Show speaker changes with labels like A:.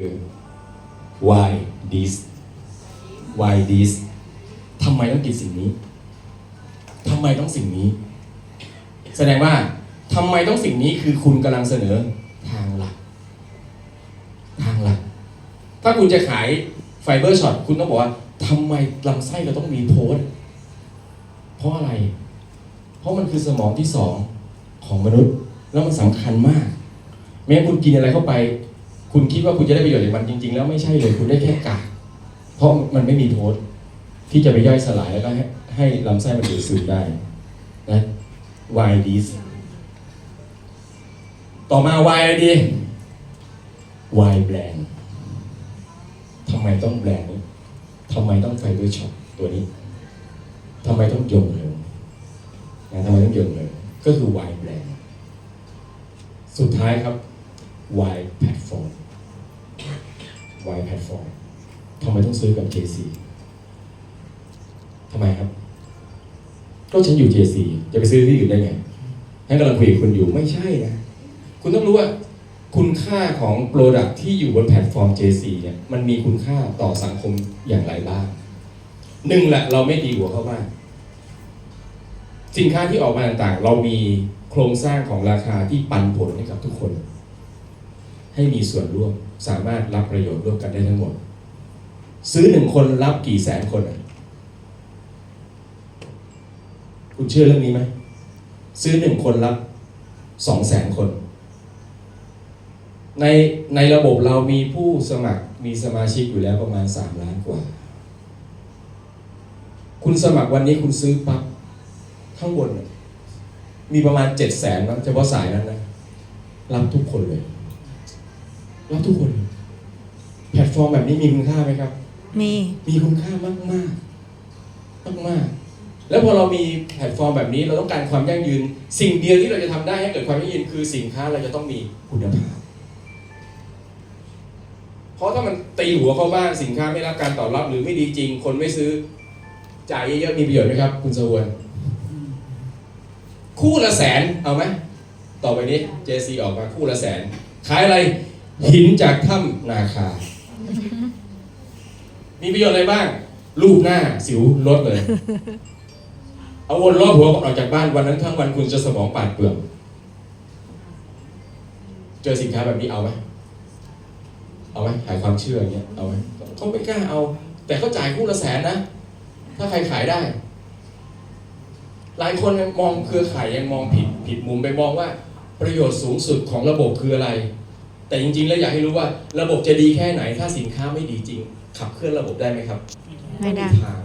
A: คือ why this why this ทำไมต้องกินสิ่งนี้ ทำไมต้องสิ่งนี้ แสดงว่าทำไมต้องสิ่งนี้คือคุณกำลังเสนอทางหลัก ทางหลัก ถ้าคุณจะขายไฟเบอร์ช็อตคุณต้องบอกว่าทำไมลำไส้เราต้องมีโพสเพราะอะไร เพราะมันคือสมองที่สองของมนุษย์ แล้วมันสำคัญมากไม่งั้นคุณกินอะไรเข้าไป คุณคิดว่าคุณจะได้ประโยชน์จากมันจริง ๆ แล้วไม่ใช่เลยคุณได้แค่กากเพราะมันไม่มีโพสต์ที่จะไปย่อยสลายแล้วก็ให้ให้ลำไส้มันดูดซึมได้นะ why this ต่อมา why อะไรดี why brand ทำไมต้องแบรนด์นี้ทำไมต้องไฟเบอร์ช็อปตัวนี้ทำไมต้องยงเลยนะทำไมต้องยงเลยก็คือ why brand สุดท้ายครับ why platform why platform ทำไมต้องซื้อกับ JC ทำไมครับ ก็ฉันอยู่ JC จะไปซื้อที่อื่นได้ไงให้กำลังคุยกับคุณอยู่ไม่ใช่นะ คุณต้องรู้ว่า คุณค่าของ Product ที่อยู่บนแพลตฟอร์ม JC เนี่ยมันมีคุณค่าต่อสังคมอย่างไรบ้างหนึ่งแหละเราไม่ดีหัวเข้าบ้านสินค้าที่ออกมาต่างๆ เรามีโครงสร้างของราคาที่ปันผลให้กับทุกคน ให้มีส่วนร่วมสามารถรับประโยชน์ร่วมกันได้ทั้งหมด ซื้อหนึ่งคนรับกี่แสนคนอะคุณเชื่อเรื่องนี้ไหมซื้อหนึ่งคนรับสองแสนคน ในในระบบเรามีผู้สมัครมีสมาชิกอยู่แล้วประมาณสามล้านกว่า คุณสมัครวันนี้คุณซื้อปั๊บข้างบน มีประมาณเจ็ดแสนมั้งเฉพาะสายนั้นนะรับทุกคนเลย รับทุกคนเลยแพลตฟอร์มแบบนี้มีคุณค่าไหมครับ
B: มี
A: มีคุณค่ามากมากมากมากๆแล้วพอเรามีแพลตฟอร์มแบบนี้เราต้องการความยั่งยืน สิ่งเดียวที่เราจะทำได้ให้เกิดความยั่งยืนคือสินค้าเราจะต้องมีคุณภาพเพราะถ้ามันตีหัวเข้าบ้านสินค้าไม่รับการตอบรับ หรือไม่ดีจริง คนไม่ซื้อจ่ายเยอะๆมีประโยชน์ไหมครับ คุณสวนคู่ละแสนเอาไหมต่อไปนี้ JC ออกมาคู่ละแสน ขายอะไร หินจากถ้ำนาคา มีประโยชน์อะไรบ้าง รูปหน้าสิวลดเลย เอาวนรอบหัวออกจากบ้านวันนั้นทั้งวันคุณจะสมองปาดเปลืองเจอสินค้าแบบนี้เอาไหมเอาไหมขายความเชื่ออย่างเงี้ย เอาไหมเขาไม่กล้าเอา แต่เขาจ่ายคู่ละแสนนะ ถ้าใครขายได้ หลายคนยังมองเครือข่ายยังมองผิดผิดมุมไปมองว่า ประโยชน์สูงสุดของระบบคืออะไร แต่จริงๆ แล้วอยากให้รู้ว่าระบบจะดีแค่ไหน ถ้าสินค้าไม่ดีจริง ขับเคลื่อนระบบได้ไหมครับ
B: ไม่ได้
A: ทาง